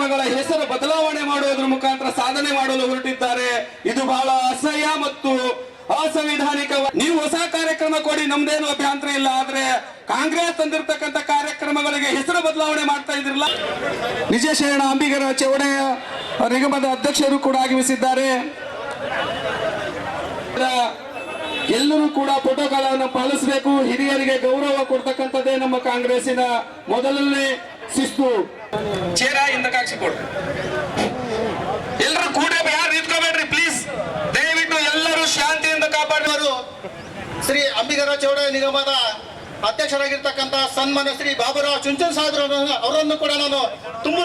ಕಾರ್ಯಕ್ರಮಗಳ ಹೆಸರು ಬದಲಾವಣೆ ಮಾಡುವುದರ ಮುಖಾಂತರ ಸಾಧನೆ ಮಾಡಲು ಹೊರಟಿದ್ದಾರೆ. ಇದು ಬಹಳ ಅಸಹ್ಯ ಮತ್ತು ಅಸಂವಿಧಾನಿಕ ನೀವು ಹೊಸ ಕಾರ್ಯಕ್ರಮ ಕೊಡಿ, ನಮ್ದೇನು ಅಭ್ಯಂತರ ಇಲ್ಲ. ಆದ್ರೆ ಕಾಂಗ್ರೆಸ್ ತಂದಿರತಕ್ಕಂತ ಕಾರ್ಯಕ್ರಮಗಳಿಗೆ ಹೆಸರು ಬದಲಾವಣೆ ಮಾಡ್ತಾ ಇದ್ರಲ್ಲ. ನಿಜಶರಣ ಅಂಬಿಗರ ಚೌಡೆಯ ನಿಗಮದ ಅಧ್ಯಕ್ಷರು ಕೂಡ ಆಗಮಿಸಿದ್ದಾರೆ. ಎಲ್ಲರೂ ಕೂಡ ಫೋಟೋಗಳನ್ನು ಪಾಲಿಸಬೇಕು. ಹಿರಿಯರಿಗೆ ಗೌರವ ಕೊಡ್ತಕ್ಕಂಥದ್ದೇ ನಮ್ಮ ಕಾಂಗ್ರೆಸ್ಸಿನ ಮೊದಲನೇ ಶಿಸ್ತು. ಚೇರ ಹಿಂದಕ್ಕೆ ಹಾಕ್ಸಿಕೊಡ್ರಿ ಎಲ್ಲರೂ ಕೂಡ ಯಾರು ನಿಂತ್ಕೋಬೇಡ್ರಿ ಪ್ಲೀಸ್ ದಯವಿಟ್ಟು ಎಲ್ಲರೂ ಶಾಂತಿಯಿಂದ ಕಾಪಾಡುವರು. ಶ್ರೀ ಅಂಬಿಗರ ಚೌಡ ನಿಗಮದ ಅಧ್ಯಕ್ಷರಾಗಿರ್ತಕ್ಕಂಥ ಸನ್ಮಾನ್ಯ ಶ್ರೀ ಬಾಬುರಾವ್ ಚುಂಚನ್ ಸಾಹದ್ರ ಅವರನ್ನು ಕೂಡ ನಾನು ತುಂಬು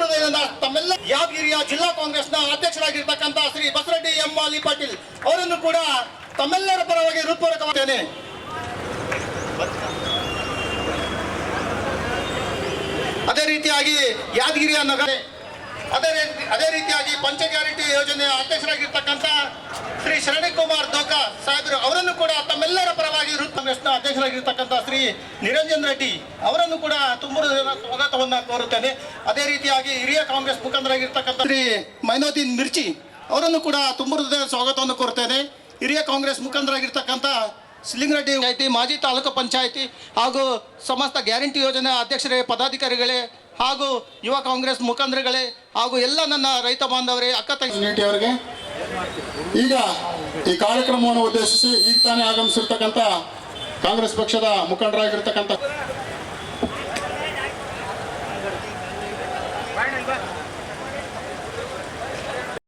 ತಮ್ಮೆಲ್ಲ ಯಾದಗಿರಿಯ ಜಿಲ್ಲಾ ಕಾಂಗ್ರೆಸ್ನ ಅಧ್ಯಕ್ಷರಾಗಿರ್ತಕ್ಕಂಥ ಶ್ರೀ ಬಸರೆಡ್ಡಿ ಎಂ ಮಾಲಿ ಪಾಟೀಲ್ ಅವರನ್ನು ಕೂಡ ತಮ್ಮೆಲ್ಲರ ಪರವಾಗಿ ಹೃತ್ಪೂರ್ವಕವಾಗುತ್ತೇನೆ ಅದೇ ರೀತಿಯಾಗಿ ಯಾದಗಿರಿಯ ನಗರ, ಅದೇ ರೀತಿ, ಅದೇ ರೀತಿಯಾಗಿ ಪಂಚ ಗ್ಯಾರಂಟಿ ಯೋಜನೆಯ ಅಧ್ಯಕ್ಷರಾಗಿರ್ತಕ್ಕಂಥ ಶ್ರೀ ಶರಣಿಕುಮಾರ್ ದೋಕಾ ಸಾಹೇಬರು ಅವರನ್ನು ಕೂಡ ತಮ್ಮೆಲ್ಲರ ಪರವಾಗಿ ಕಾಂಗ್ರೆಸ್ನ ಅಧ್ಯಕ್ಷರಾಗಿರ್ತಕ್ಕಂಥ ಶ್ರೀ ನಿರಂಜನ್ ರೆಡ್ಡಿ ಅವರನ್ನು ಕೂಡ ತುಂಬ ಸ್ವಾಗತವನ್ನು ಕೋರುತ್ತೇನೆ. ಅದೇ ರೀತಿಯಾಗಿ ಹಿರಿಯ ಕಾಂಗ್ರೆಸ್ ಮುಖಂಡರಾಗಿರ್ತಕ್ಕಂಥ ಶ್ರೀ ಮೈನೋದ್ದೀನ್ ಮಿರ್ಚಿ ಅವರನ್ನು ಕೂಡ ತುಂಬ ಸ್ವಾಗತವನ್ನು ಕೋರುತ್ತೇನೆ. ಹಿರಿಯ ಕಾಂಗ್ರೆಸ್ ಮುಖಂಡರಾಗಿರ್ತಕ್ಕಂಥ ಸಿಲಿಂಗರೆಡ್ಡಿ ಐತಿ ಮಾಜಿ ತಾಲೂಕು ಪಂಚಾಯಿತಿ ಹಾಗೂ ಸಮಸ್ತ ಗ್ಯಾರಂಟಿ ಯೋಜನೆ ಅಧ್ಯಕ್ಷರೇ, ಪದಾಧಿಕಾರಿಗಳೇ ಹಾಗೂ ಯುವ ಕಾಂಗ್ರೆಸ್ ಮುಖಂಡರುಗಳೇ ಹಾಗೂ ಎಲ್ಲ ನನ್ನ ರೈತ ಬಾಂಧವರೇ, ಅಕ್ಕ ತಂಗಿ ಅವರಿಗೆ. ಈಗ ಈ ಕಾರ್ಯಕ್ರಮವನ್ನು ಉದ್ದೇಶಿಸಿ ಈಗ ತಾನೇ ಆಗಮಿಸಿರ್ತಕ್ಕಂಥ ಕಾಂಗ್ರೆಸ್ ಪಕ್ಷದ ಮುಖಂಡರಾಗಿರ್ತಕ್ಕಂಥ